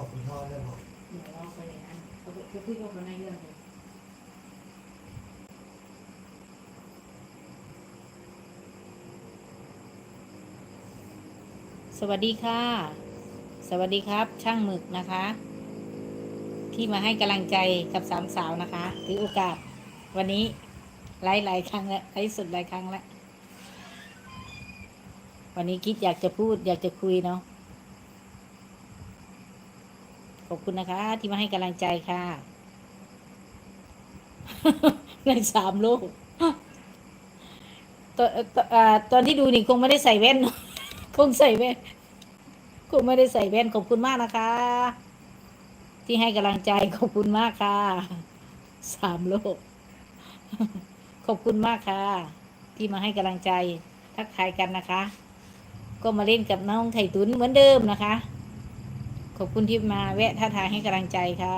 อบคุณพ่อได้บอกเดี๋ยวเราไปเลยนะเขาจะคุยกับคนในเรื่องเลยสวัสดีค่ะ สวัสดีครับ ช่างหมึกนะคะ ที่มาให้กำลังใจกับสามสาวนะคะ ถือโอกาสวันนี้ไลฟ์หลายครั้งแล้วไลฟ์สดหลายครั้งแล้ววันนี้คิดอยากจะพูดอยากจะคุยเนาะ ขอบคุณนะคะ ที่มาให้กำลังใจค่ะในสามโลกตอนตอนอ่าตอนที่ดูนี่คงไม่ได้ใส่แว่น คงใส่แว่น คงไม่ได้ใส่แว่น ขอบคุณมากนะคะ ที่ให้กำลังใจ ขอบคุณมากค่ะ สามโลก ขอบคุณมากค่ะ ที่มาให้กำลังใจ ทักทายกันนะคะ ก็มาเล่นกับน้องไข่ตุนเหมือนเดิมนะคะ ขอบคุณที่มาแวะท่าทายให้กำลังใจค่ะ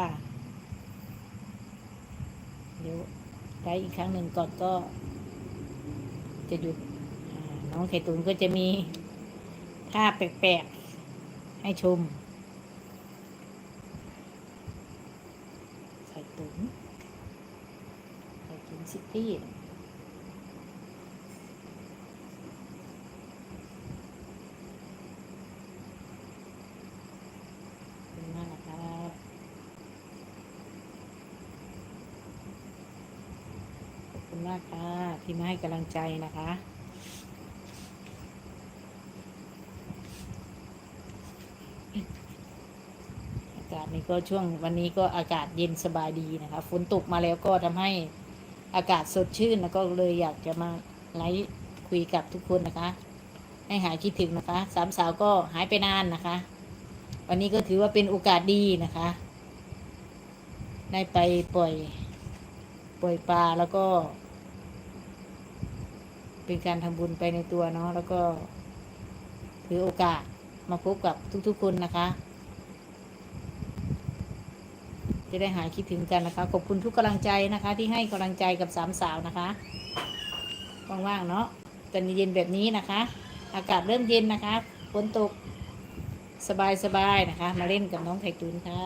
เดี๋ยวไลฟ์อีกครั้งหนึ่งก่อนก็ จะหยุดน้องไข่ตุนก็จะมีท่าแปลกๆให้ชมไข่ตุนไข่ตุนซิตี้ขอบคุณมากนะครับ ขอบคุณมากค่ะที่มาให้ กำลังใจนะคะ อากาศนี้ก็ช่วงวันนี้ก็อากาศเย็นสบายดีนะคะ ฝนตกมาแล้วก็ทำให้อากาศสดชื่นแล้วก็เลยอยากจะมาไลฟ์คุยกับทุกคนนะคะ ให้หายคิดถึงนะคะ สามสาวก็หายไปนานนะคะ วันนี้ก็ถือว่าเป็นโอกาสดีนะคะ ได้ไปปล่อย ปล่อยปลาแล้วก็ เป็นการทำบุญไปในตัวเนาะแล้วก็ ถือโอกาสมาพบกับทุกๆคนนะคะ จะได้หายคิดถึงกันนะคะ ขอบคุณทุกกำลังใจนะคะ ที่ให้กำลังใจกับสามสาวนะคะว่างๆเนาะตอนเย็นแบบนี้นะคะ อากาศเริ่มเย็นนะคะฝนตกสบายๆนะคะ มาเล่นกับน้องไข่ตุนค่ะ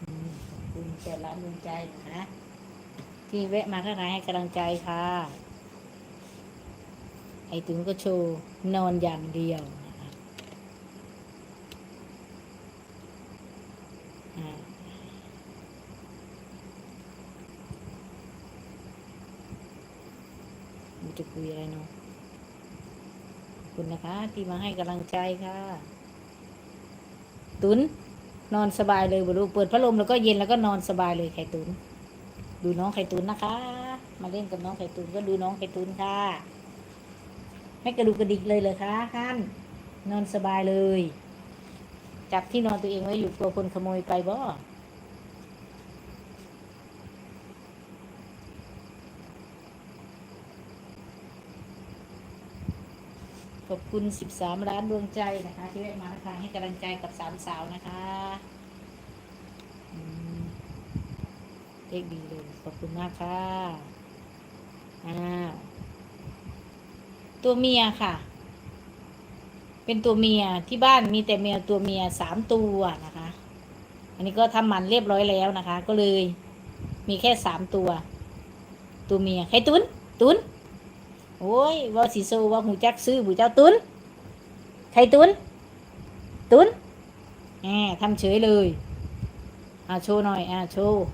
อืมขอบคุณเจ้า ร้านดวงใจนะที่แวะมาทักทายให้กำลังใจค่ะ ไอ้ตุนก็โชว์นอนอย่างเดียวนะคะอ่ามันจะคุยอะไรเนาะคุณนะคะ ที่มาให้กำลังใจค่ะ ตุน นอนสบายเลยบรูเปิดพัดลมแล้วก็เย็นแล้วก็นอนสบายเลยไข่ตุน ดูน้องไข่ตุนนะคะ มาเล่นกับน้องไข่ตุนก็ดูน้องไข่ตุนค่ะไม่กระดูกกระดิกเลยเลยคะท่านนอนสบายเลย จับที่นอนตัวเองไว้อยู่กลัวคนขโมยไปบ่ ขอบคุณ 13ล้านดวงใจนะคะ ที่แวะมาทางให้กำลังใจกับสามสาวนะคะเลขดีเลย ขอบคุณมากค่ะอ้าตัวเมียค่ะ เป็นตัวเมียที่บ้านมีแต่แมวตัวเมียสามตัวนะคะ อันนี้ก็ทำหมันเรียบร้อยแล้วนะคะ ก็เลยมีแค่สามตัว ตัวเมียใครตุน ตุน โอ้ยว่าสีโซว่าหูจักซื้อหูเจ้าตุนใครตุนตุนแหมทำเฉยเลยอ่าโชว์หน่อยอ่าโชว์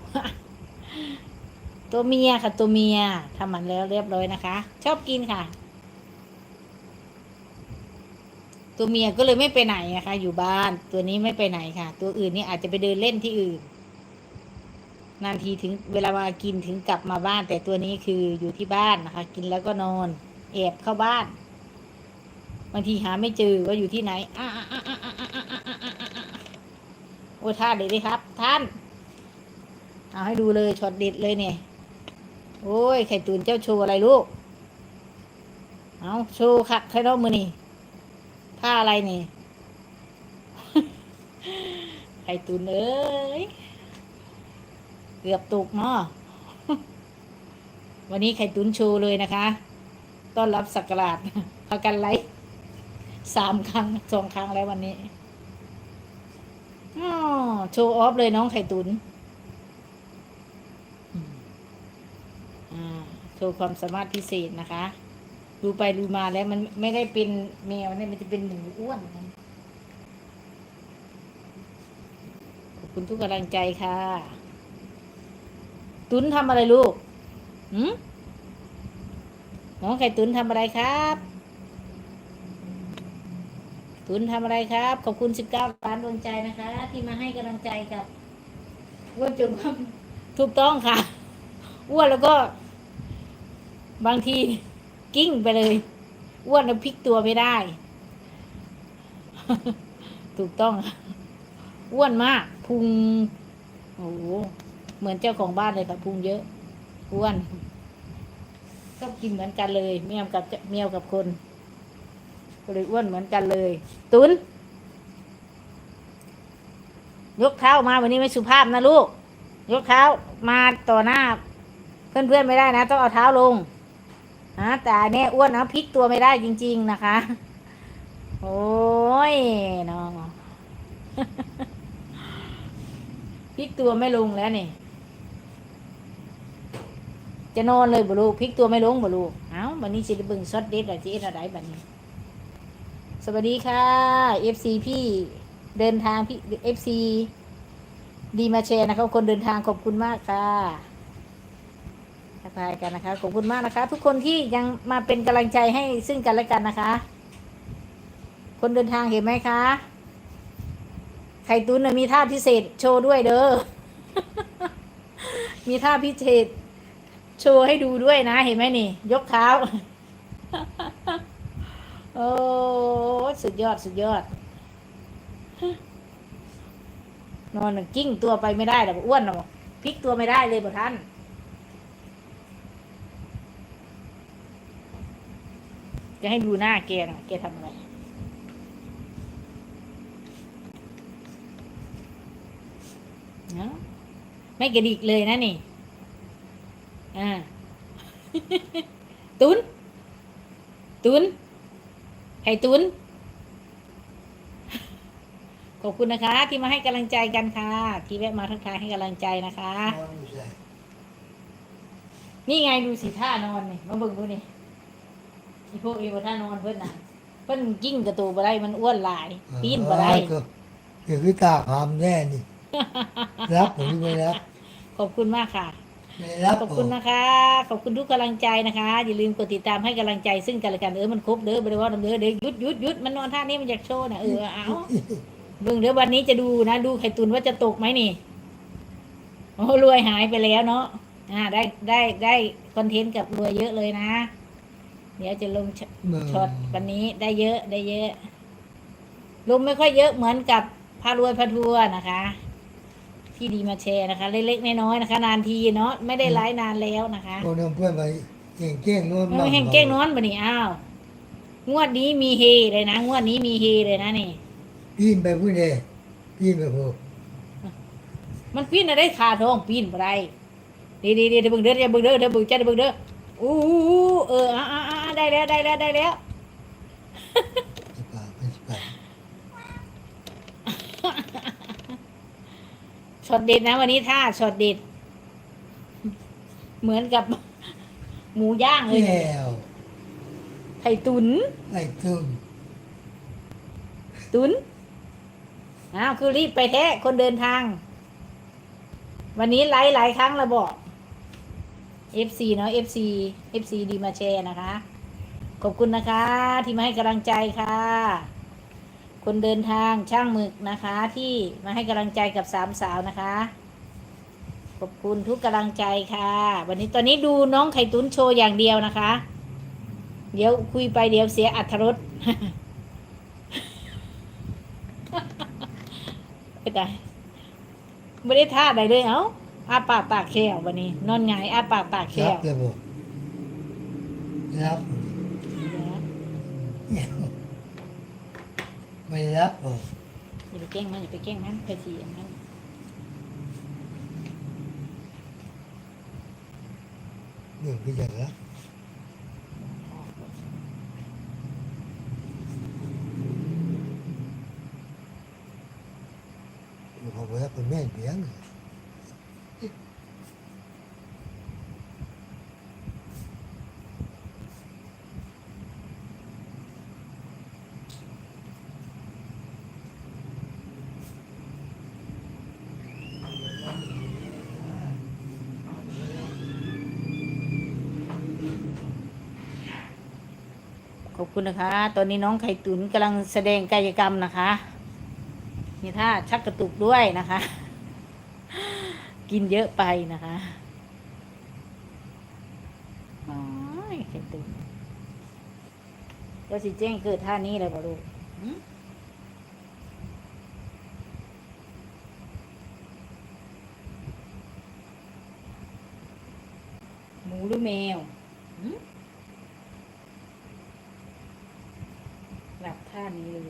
ตัวเมียค่ะตัวเมียทำมันแล้วเรียบร้อยนะคะ ชอบกินค่ะ ตัวเมียก็เลยไม่ไปไหนนะคะ อยู่บ้านตัวนี้ไม่ไปไหนค่ะ ตัวอื่นนี่อาจจะไปเดินเล่นที่อื่น นานทีถึงเวลามากินถึงกลับมาบ้าน แต่ตัวนี้คืออยู่ที่บ้านนะคะ กินแล้วก็นอนแอบเข้าบ้าน บางทีหาไม่เจอว่าอยู่ที่ไหนอะอะอะอะอะอะอะอะอะโอ้ท่านเด็ดเลยครับ ท่าน เอาให้ดูเลยช็อตเด็ดเลยเนี่ย โอ้ยไข่ตุนเจ้าโชว์อะไรลูก เอาโชว์ค่ะใครรอบมือนี่ท่าอะไรนี่ไข่ตุนเอ้ย เกือบตกเนาะวันนี้ไข่ตุนโชว์เลยนะคะ ต้อนรับสักราชพากันไลฟ์สามครั้งสองครั้งแล้ววันนี้อ้อโชว์ออฟเลยน้องไข่ตุนโชว์ความสามารถพิเศษนะคะ ดูไปดูมาแล้วมันไม่ได้เป็นแมวเนี่ยมันจะเป็นหมูอ้วนขอบคุณทุกกำลังใจค่ะ ตุนทำอะไรลูกหืมน้องไข่ตุนทำอะไรครับ ตุนทำอะไรครับ ขอบคุณสิบเก้าล้านดวงใจนะคะ ที่มาให้กำลังใจกับอ้วนจนความถูกต้องค่ะอ้วนแล้วก็ บางทีกิ้งไปเลยอ้วนแล้วพลิกตัวไม่ได้ ถูกต้องอ้วนมากพุงโอ้โห เหมือนเจ้าของบ้านเลยค่ะพุงเยอะอ้วนก็กินเหมือนกันเลยเมียวกับเมียวกับคนก็เลยอ้วนเหมือนกันเลย ตุนยกเท้ามาวันนี้ไม่สุภาพนะลูก ยกเท้ามาต่อหน้า เพื่อนๆไม่ได้นะ ต้องเอาเท้าลงนะแต่อันนี่อ้วนนะพลิกตัวไม่ได้จริง ๆนะคะ โอ้ยน้องพลิกตัวไม่ลงแล้วนี่ จะนอนเลยบ่ลูกพลิกตัวไม่ลงบ่ลูกเอ้าวันนี้สิเบิ่งช็อตเด็ดอะไรจีเอ็ดอะไรบัดนี้ สวัสดีค่ะ FC พี่เดินทางพี่ FC ดีมาแชร์นะคะคนเดินทางขอบคุณมากค่ะทักทายกันนะคะขอบคุณมากนะคะ ทุกคนที่ยังมาเป็นกำลังใจให้ซึ่งกันและกันนะคะ คนเดินทางเห็นไหมคะไข่ตุ้นมีท่าพิเศษโชว์ด้วยเด้อมีท่าพิเศษ โชว์ให้ดูด้วยนะ เห็นไหมนี่ ยกเท้า โอ้ สุดยอด สุดยอด นอนกิ้งตัวไปไม่ได้หรอกอ้วนหรอกพลิกตัวไม่ได้เลยบ่ท่านจะให้ดูหน้าแกนะแกทำอะไรเนาะไม่กระดิกเลยนะนี่ อ่าตุน ตุน ไข่ตุน ขอบคุณนะคะ ที่มาให้กำลังใจกันค่ะ ที่แวะมาทักทายให้กำลังใจนะคะนอนอยู่ใส่นี่ไงดูสิท่านอนนี่มาเบิ่งดูนี่อีพวกอีพวกท่านอนเพิ่นน่ะ เพิ่นกิ้งกระตูบ่ได้มันอ้วนหลาย ปีนบ่ได้ก็เดี๋ยวพี่ตาหามแน่นี่ รับผมไม่รับ ขอบคุณมากค่ะ ไม่รับขอบคุณนะคะ ขอบคุณทุกกำลังใจนะคะ อย่าลืมกดติดตามให้กำลังใจซึ่งกันและกันเออมันครบเด้อบริวารเด้อเด้อหยุดหยุดหยุดมันนอนท่านี้มันอยากโชว์นะเออเอาเบิ่งเดี๋ยววันนี้จะดูนะ ดูไข่ตุนว่าจะตกไหมนี่โอ้รวยหายไปแล้วเนาะอ่า ได้ได้ได้คอนเทนต์กับรวยเยอะเลยนะ เดี๋ยวจะลงชเมื่อช็อตวันนี้ได้เยอะได้เยอะลงไม่ค่อยเยอะเหมือนกับพารวยพาทัวร์นะคะ ที่ดีมาแชร์นะคะ เล็กๆน้อยๆนะคะ นานทีเนาะไม่ได้ไลฟ์นานแล้วนะคะพวกน้องเพื่อนไปเก่งเก้งนวลไม่แห่งเก้งนอนบะนี่อ้าวงวดนี้มีเฮเลยนะงวดนี้มีเฮเลยนะนี่ปีนไปพูดเลยปีนไปพูดมันปีนอะไรขาท้องปีนบ่ได้ดีดีดีเดี๋ยวเบิ่งเด้อเดี๋ยวเบิ่งเด้อเดี๋ยวเบิ่งจ้าเดี๋ยวเบิ่งเด้ออู้หูเอออ่าอ่าอ่าได้แล้วได้แล้วได้แล้ว สบายไม่สบาย ช็อตเด็ดนะ วันนี้ท่าช็อตเด็ด เหมือนกับ หมูย่างเลยแก้วไข่ตุ๋นไอ้ตุ้มตุ๋นอ้าวคือรีบไปแท้คนเดินทาง วันนี้ไลฟ์หลายครั้งแล้วบอก FC เนาะ FC FC ดีมาแชร์นะคะ ขอบคุณนะคะ ที่มาให้กำลังใจค่ะ คนเดินทางช่างหมึกนะคะ ที่มาให้กำลังใจกับสามสาวนะคะ ขอบคุณทุกกำลังใจค่ะ วันนี้ตอนนี้ดูน้องไข่ตุ้นโชว์อย่างเดียวนะคะ เดี๋ยวคุยไปเดี๋ยวเสียอัธรสไปตายไม่ได้ท่าใดเลยเอ้าอาปากปากแคววันนี้ นอนหงายอาปากปากแครัวบเลยบอกรับ ไม่รับบอกอย่าไปแกล้งมันอย่าไปแกล้งมันไปทีอย่างนั้นเรื่องพี่จะรับ ออกหมด อบ คุณนะคะ ตอนนี้น้องไข่ตุ๋นกำลังแสดงกายกรรมนะคะมีท่าชักกระตุกด้วยนะคะ กินเยอะไปนะคะอ้ยไข่ตุ๋นก็สิแจ้งเกิดท่านี้เลยบ่ลูกหมูหรือแมวหึหลับท่านี้เลย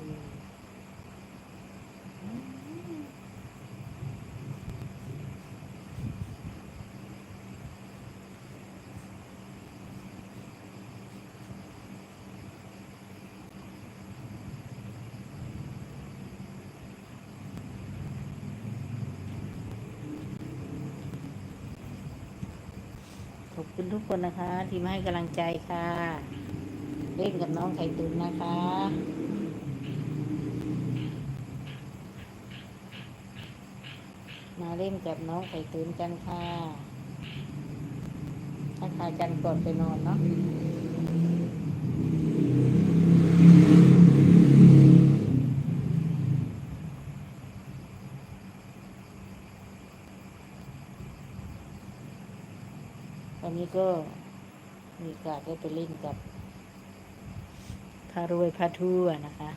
อืมขอบ คุณทุกคนนะคะ ที่มาให้กำลังใจค่ะ เล่นกับน้องไข่ตุ๋นนะคะมาเล่นกับน้องไข่ตุ๋นกันค่ะทักทายกันก่อนไปนอนเนาะ วันนี้ก็มีโอกาสได้ไปเล่นกับพารวยพาทั่วนะคะ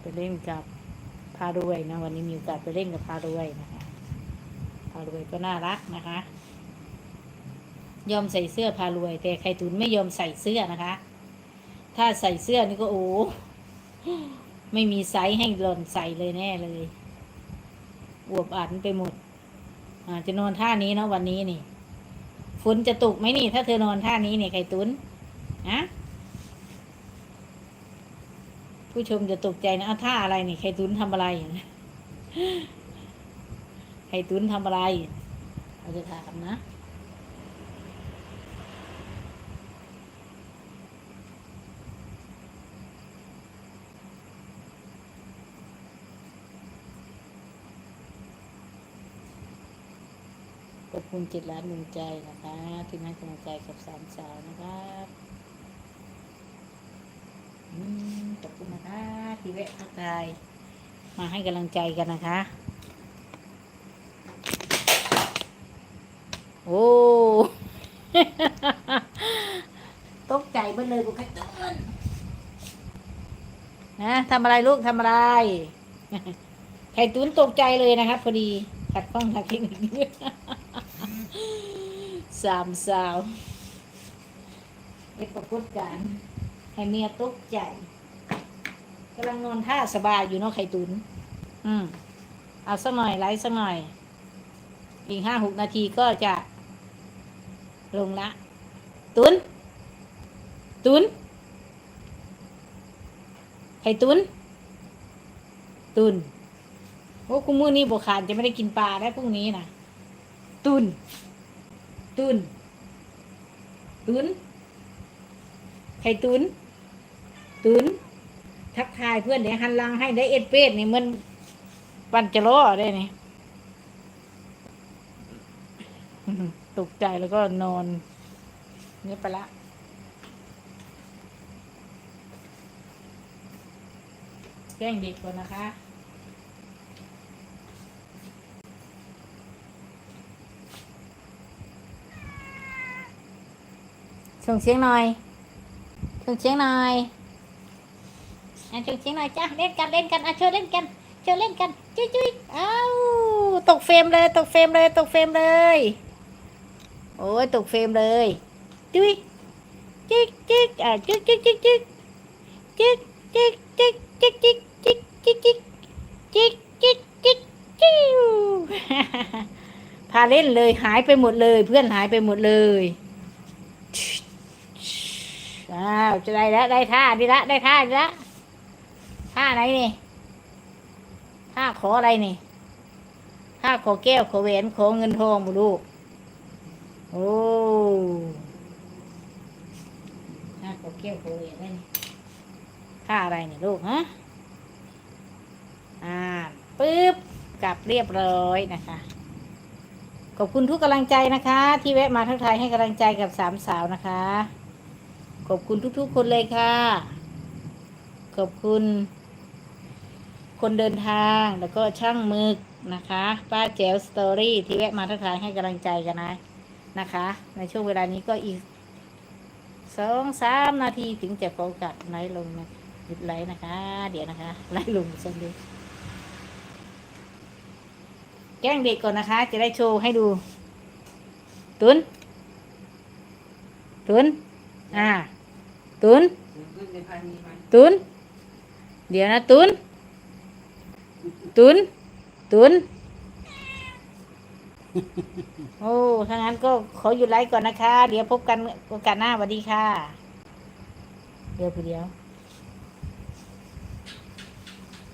ไปเล่นกับพารวยนะ วันนี้มีโอกาสไปเล่นกับพารวยนะคะพารวยก็น่ารักนะคะ ยอมใส่เสื้อพารวย แต่ไข่ตุนไม่ยอมใส่เสื้อนะคะ ถ้าใส่เสื้อนี่ก็โอ้ไม่มีไซส์ให้หล่อนใส่เลยแน่เลยอวบอันไปหมด อาจะนอนท่านี้เนาะวันนี้นี่ฝนจะตกไหมนี่ ถ้าเธอนอนท่านี้เนี่ยไข่ตุนอะผู้ชมจะตกใจนะอ้าวท่าอะไรนี่ไข่ตุนทำอะไรไข่ตุนทำอะไรเราจะถามนะ อบคุณจิตร้านดวงใจนะคะ ที่มาให้กำลังใจกับสามสาวนะครับอขอบคุณนะคะที่แวะทักทายมาให้กำลังใจกันนะคะ โอ้ตกใจเบ้เลยกูแค่ต้นนะทำอะไรลูกทำอะไรไข่ตุ้นตกใจเลยนะครับพอดีขัดข้องทางเทคนิค สามสาวเป็นปรากฏการณ์ให้เมียตกใจกำลังนอนท่าสบายอยู่เนาะไข่ตุน อืม เอาสักหน่อย ไลฟ์สักหน่อย อีกห้าหกนาทีก็จะ ลงละ ตุน ตุน ไข่ตุน ตุน โอ้คุณมือนี้บวขานจะไม่ได้กินปลาได้พรุ่งนี้นะ ตุน ตุน ตุน ไข่ตุน ตุน ทักทายเพื่อนเดี๋ยวหันลังให้ได้เอ็ดเป็ดนี่มันปันจะล้อได้นี่ตกใจแล้วก็นอนเนี่ยไปละแกล้งเด็กก่อนนะคะ ส่งเสียงหน่อยส่งเสียงหน่อยอะส่งเสียงหน่อยจ้าเล่นกันเล่นกันอะเชิญเล่นกันเชิญเล่นกัน จุ้ยจุ้ยเอ้าตกเฟรมเลย ตกเฟรมเลย ตกเฟรมเลย โอ้ยตกเฟรมเลย จุ้ยจิ๊กจิ๊กอะจิ๊กจิ๊กจิ๊กจิ๊กจิ๊กจิ๊กจิ๊กจิ๊กจิ๊กจิ๊กจิ๊กจิ๊กจิ๊กจิ๊กจิ๊กจิ๊วพาเล่นเลยหายไปหมดเลย เพื่อนหายไปหมดเลย อ้าวจะได้แล้วได้ท่าดีละได้ท่าดีละท่าไหนนี่ท่าขออะไรนี่ท่าขอแก้วขอแหวนขอเงินทองบุลูกโอ้ท่าขอแก้วขอแหวนได้นี่ท่าอะไรนี่ลูกฮะอ่าปึ๊บกลับเรียบร้อยนะคะขอบคุณทุกกำลังใจนะคะ ที่แวะมาทักทายให้กำลังใจกับสามสาวนะคะ ขอบคุณทุกๆ คนเลยค่ะ ขอบคุณ คนเดินทางแล้วก็ช่างมึกนะคะ ป้าแจ๋วสตอรี่ที่แวะมาทักทายให้กำลังใจกันนะนะคะ ในช่วงเวลานี้ก็อีกสองสามนาทีถึงจะโฟกัสไลฟ์ลงนะหยุดไลฟ์นะคะ เดี๋ยวนะคะไลฟ์ลงสักดูแกล้งเด็กก่อนนะคะ จะได้โชว์ให้ดู ตุน ตุน อ่า ตุนตุนเดี๋ยวนะตุนตุนตุนโอ้ถ้างั้นก็ขอหยุดไลฟ์ก่อนนะคะ เดี๋ยวพบกันโอกาสหน้าสวัสดีค่ะ เดี๋ยวผู้เดียว